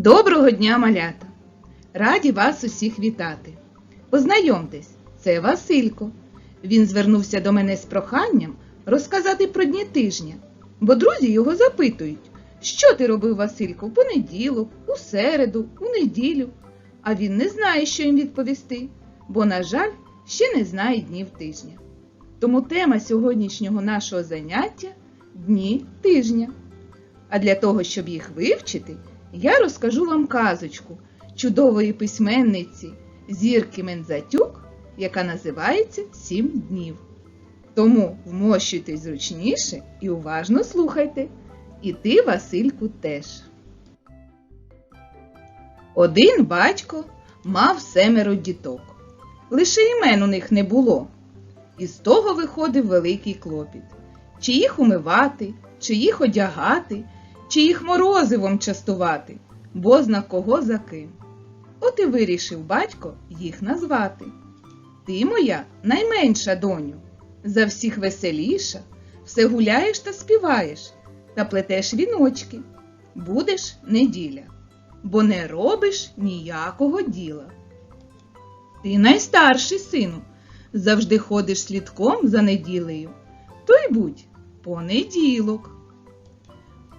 Доброго дня, малята! Раді вас усіх вітати. Познайомтесь, це Василько. Він звернувся до мене з проханням розказати про дні тижня, бо друзі його запитують, що ти робив, Василько, в понеділок, у середу, у неділю. А він не знає, що їм відповісти, бо, на жаль, ще не знає днів тижня. Тому тема сьогоднішнього нашого заняття дні тижня. А для того, щоб їх вивчити, я розкажу вам казочку чудової письменниці Зірки Мензатюк, яка називається Сім днів. Тому вмощуйтесь зручніше і уважно слухайте. І ти, Васильку, теж. Один батько мав семеро діток. Лише імен у них не було. І з того виходив великий клопіт. Чи їх умивати, чи їх одягати, чи їх морозивом частувати, бо зна кого за ким. От і вирішив батько їх назвати. Ти моя найменша доню, за всіх веселіша, все гуляєш та співаєш, та плетеш віночки. Будеш неділя, бо не робиш ніякого діла. Ти найстарший сину, завжди ходиш слідком за неділею, то й будь понеділок.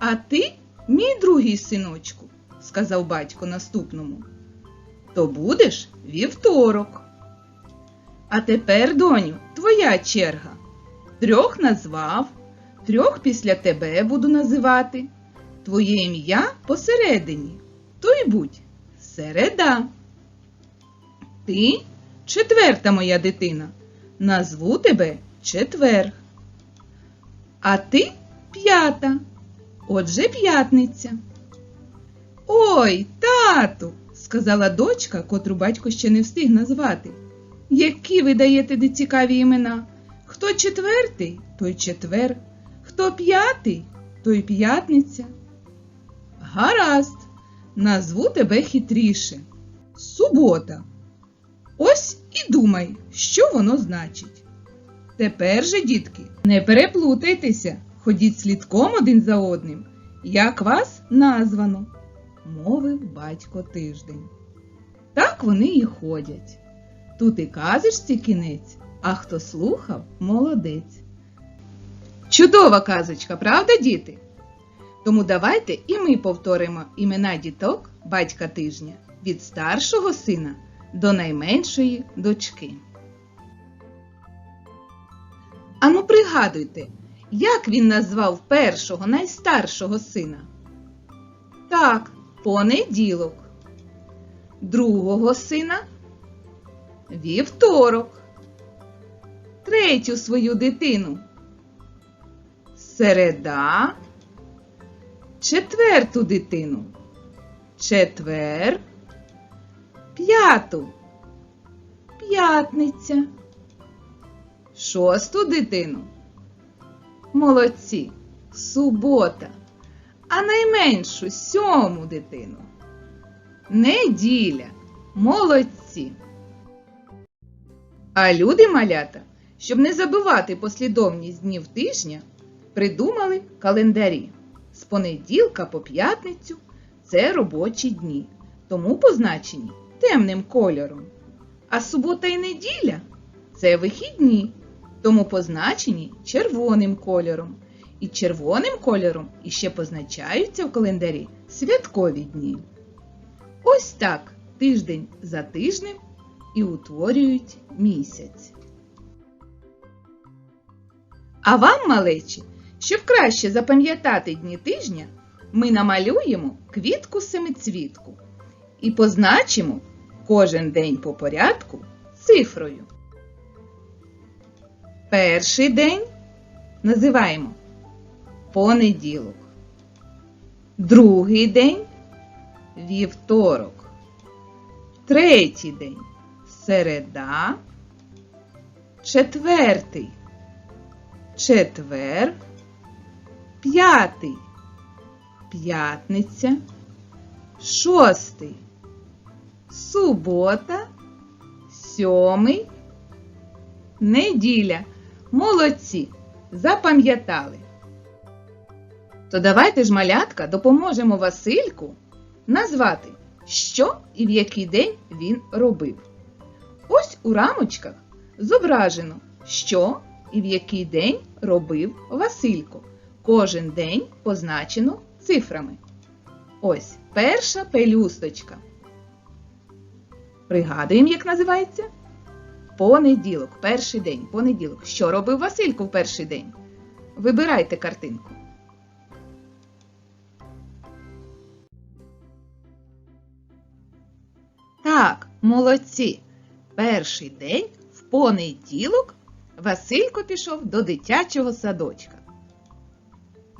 А ти, мій другий синочку, сказав батько наступному, то будеш вівторок. А тепер, доню, твоя черга. Трьох назвав, трьох після тебе буду називати. Твоє ім'я посередині, то й будь середа. Ти четверта моя дитина. Назву тебе четверг. А ти п'ята. Отже, п'ятниця. Ой, тату, сказала дочка, котру батько ще не встиг назвати. Які ви даєте де цікаві імена? Хто четвертий, той четвер, хто п'ятий, той п'ятниця. Гаразд, назву тебе хитріше. Субота. Ось і думай, що воно значить. Тепер же, дітки, не переплутайтеся, ходіть слідком один за одним, як вас названо, мовив батько тиждень. Так вони і ходять. Тут і казочці кінець, а хто слухав, молодець. Чудова казочка, правда, діти? Тому давайте і ми повторимо імена діток батька тижня від старшого сина до найменшої дочки. Ану, пригадуйте, як він назвав першого найстаршого сина? Так, понеділок. Другого сина вівторок. Третю свою дитину. Середа. Четверту дитину. Четвер. П'яту. П'ятниця. Шосту дитину. Молодці. Субота. А найменшу сьому дитину. Неділя. Молодці. А люди малята, щоб не забивати послідовність днів тижня, придумали календарі. З понеділка по п'ятницю це робочі дні, тому позначені темним кольором. А субота і неділя це вихідні, тому позначені червоним кольором. І червоним кольором іще позначаються в календарі святкові дні. Ось так тиждень за тижнем і утворюють місяць. А вам, малечі, щоб краще запам'ятати дні тижня, ми намалюємо квітку семицвітку і позначимо кожен день по порядку цифрою. Перший день називаємо понеділок. Другий день вівторок. Третій день середа. Четвертий. Четвер. П'ятий. П'ятниця. Шостий. Субота. Сьомий. Неділя. Молодці. Запам'ятали. То давайте ж, малятка, допоможемо Васильку назвати, що і в який день він робив. Ось у рамочках зображено, що і в який день робив Василько. Кожен день позначено цифрами. Ось перша пелюсточка. Пригадуємо, як називається? Понеділок, перший день, понеділок. Що робив Василько в перший день? Вибирайте картинку. Так, молодці. Перший день в понеділок Василько пішов до дитячого садочка.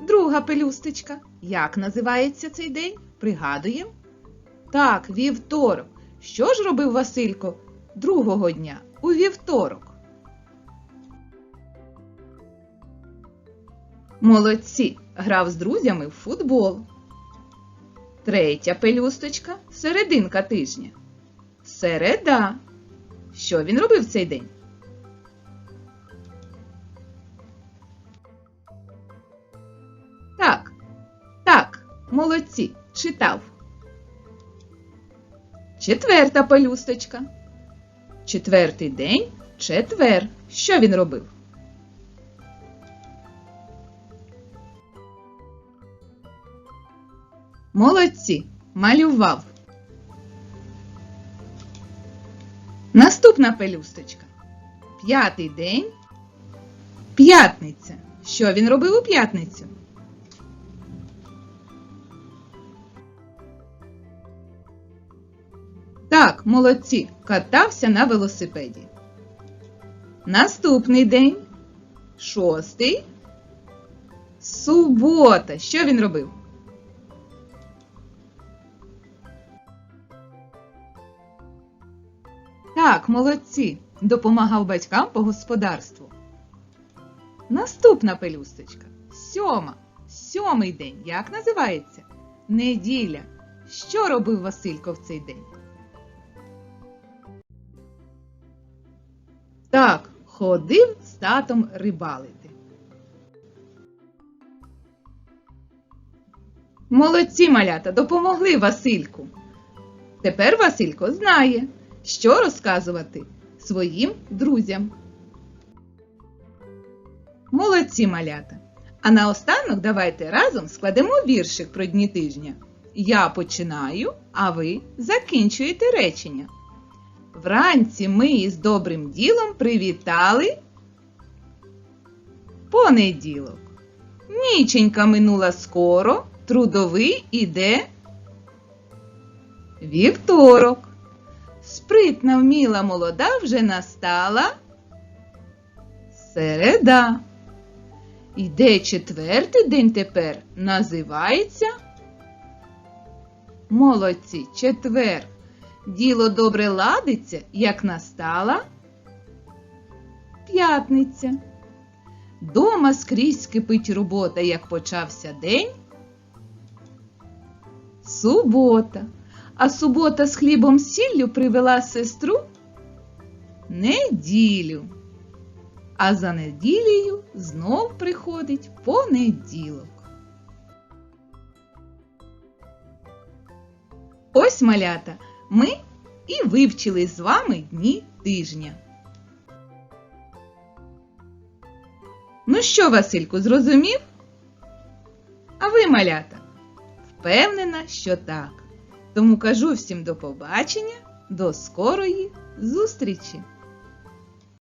Друга пелюсточка. Як називається цей день? Пригадуємо? Так, вівторок. Що ж робив Василько другого дня у вівторок? Молодці! Грав з друзями в футбол. Третя пелюсточка серединка тижня. Середа. Що він робив цей день? Так, так, молодці, читав. Четверта пелюсточка. Четвертий день, четвер. Що він робив? Молодці, малював. Наступна пелюсточка. П'ятий день. П'ятниця. Що він робив у п'ятницю? Так, молодці, катався на велосипеді. Наступний день. Шостий. Субота. Що він робив? Так, молодці. Допомагав батькам по господарству. Наступна пелюсточка. Сьома. Сьомий день. Як називається? Неділя. Що робив Василько в цей день? Так, ходив з татом рибалити. Молодці малята допомогли Васильку. Тепер Василько знає, що розказувати своїм друзям. Молодці малята! А наостанок давайте разом складемо віршик про дні тижня. Я починаю, а ви закінчуєте речення. Вранці ми із добрим ділом привітали понеділок. Ніченька минула скоро, трудовий іде вівторок. Спритна вміла молода вже настала середа. Іде четвертий день тепер, називається Молодці, четвер. Діло добре ладиться, як настала п'ятниця. Дома скрізь кипить робота, як почався день. Субота. А субота з хлібом сіллю привела сестру неділю. А за неділею знов приходить понеділок. Ось малята, ми і вивчили з вами дні тижня. Ну що, Васильку, зрозумів? А ви, малята? Впевнена, що так. Тому кажу всім до побачення, до скорої зустрічі!